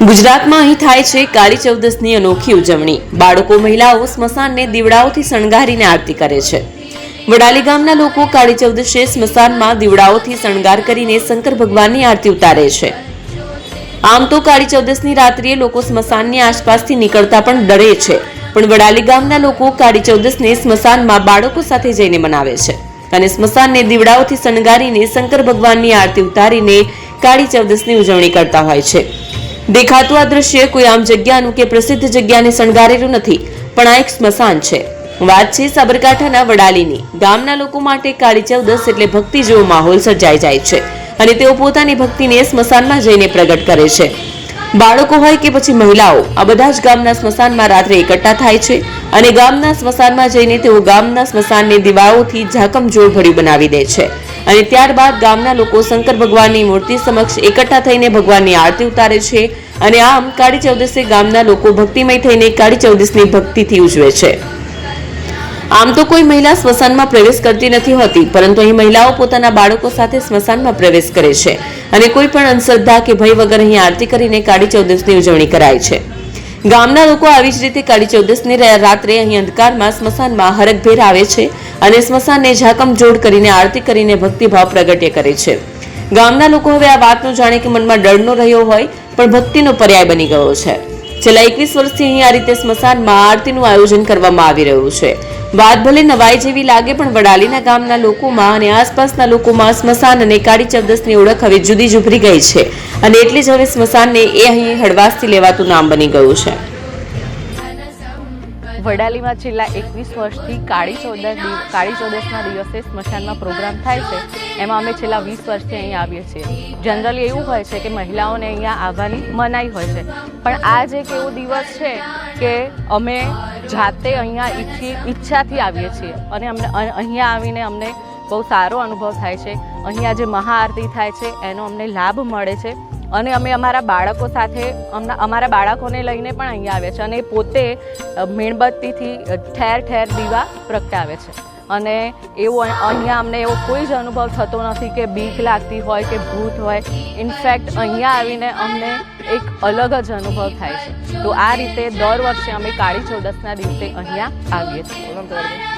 ગુજરાતમાં અહીં થાય છે કાળી ચૌદસની અનોખી ઉજવણી. બાળકો, મહિલાઓ સ્મશાનને દીવડાઓથી શણગારીને આરતી કરે છે. વડાલી ગામના લોકો કાળી ચૌદશે સ્મશાનમાં દીવડાઓથી શણગાર કરીને શંકર ભગવાનની આરતી ઉતારે છે. આમ તો કાળી ચૌદસની રાત્રિએ લોકો સ્મશાનની આસપાસથી નીકળતા પણ ડરે છે. પણ વડાલી ગામના લોકો કાળી ચૌદસને સ્મશાનમાં બાળકો સાથે જઈને મનાવે છે. અને સ્મશાનને દીવડાઓથી શણગારીને શંકર ભગવાનની આરતી ઉતારીને કાળી ચૌદસની ઉજવણી કરતા હોય છે. દેખાતું આ દ્રશ્ય કોઈ આમ જગ્યાનું કે પ્રસિદ્ધ જગ્યાને શણગારેલું નથી, પણ આ એક સ્મશાન છે. વાત છે સાબરકાંઠાના વડાલીની. ગામના લોકો માટે કાળી ચૌદસ એટલે ભક્તિ જેવો માહોલ સર્જાઈ જાય છે અને તેઓ પોતાની ભક્તિને સ્મશાનમાં જઈને પ્રગટ કરે છે. બાળકો હોય કે પછી મહિલાઓ, આ બધા જ ગામના સ્મશાનમાં રાત્રે એકઠા થાય છે અને ગામના સ્મશાનમાં જઈને તેઓ ગામના સ્મશાનને દીવાઓથી ઝાકમજોળ ભર્યું બનાવી દે છે. અને ત્યારબાદ ગામના લોકો શંકર ભગવાનની મૂર્તિ સમક્ષ એકઠા થઈને ભગવાનની આરતી ઉતારે છે. અને આમ કાળી ચૌદસે ગામના લોકો ભક્તિમય થઈને કાળી ચૌદસની ભક્તિથી ઉજવે છે. આમ તો કોઈ મહિલા સ્મશાનમાં પ્રવેશ કરતી નથી હોતી, પરંતુ અહીં મહિલાઓ પોતાના બાળકો સાથે સ્મશાનમાં પ્રવેશ કરે છે. અને કોઈ પણ અંધશ્રદ્ધા કે ભય વગર અહીં આરતી કરીને કાળી ચૌદસની ઉજવણી કરાય છે. ગામના લોકો આવી જ રીતે કાળી ચૌદસની રાત્રે અહીં અંધકારમાં સ્મશાનમાં હરકભેર આવે છે અને સ્મશાનને ઝાકમ જોડ કરીને આરતી કરીને ભક્તિભાવ પ્રગટ્ય કરે છે. ગામના લોકો હવે આ વાતનો જાણે કે મનમાં ડરનો રહ્યો હોય, પણ ભક્તિનો પર્યાય બની ગયો છે. છેલ્લા એકવીસ વર્ષથી અહીં આ રીતે સ્મશાનમાં આરતીનું આયોજન કરવામાં આવી રહ્યું છે. વાત ભલે નવાઈ જેવી લાગે, પણ વડાલીના ગામના લોકોમાં અને આસપાસના લોકોમાં સ્મશાન અને કાળી ચૌદસની ઓળખ હવે જુદી જ ઉભરી ગઈ છે. અને એટલે જ હવે સ્મશાનને એ અહીં હળવાશથી લેવાતું નામ બની ગયું છે. વડાલીમાં છેલ્લા એકવીસ વર્ષથી કાળી ચૌદસ કાળી ચૌદસના દિવસે સ્મશાનમાં પ્રોગ્રામ થાય છે. એમાં અમે છેલ્લા વીસ વર્ષથી અહીં આવીએ છીએ. જનરલી એવું હોય છે કે મહિલાઓને અહીંયા આવવાની મનાઈ હોય છે. પણ આજ એક એવો દિવસ છે કે અમે જાતે અહીંયા ઈચ્છી ઈચ્છાથી આવીએ છીએ. અને અમને અહીંયા આવીને અમને બહુ સારો અનુભવ થાય છે. અહીંયા જે મહાઆરતી થાય છે, એનો અમને લાભ મળે છે. અને અમે અમારા બાળકો સાથે અમના અમારા બાળકોને લઈને પણ અહીંયા આવ્યા છે અને પોતે મીણબત્તીથી ઠેર ઠેર દીવા પ્રગટાવે છે. અને એવો અહીંયા અમને એવો કોઈ જ અનુભવ થતો નથી કે બીક લાગતી હોય કે ભૂત હોય. ઇનફેક્ટ અહીંયા આવીને અમને એક અલગ જ અનુભવ થાય છે. તો આ રીતે દર વર્ષે અમે કાળી ચૌદસના દિવસે અહીંયા આવીએ છીએ.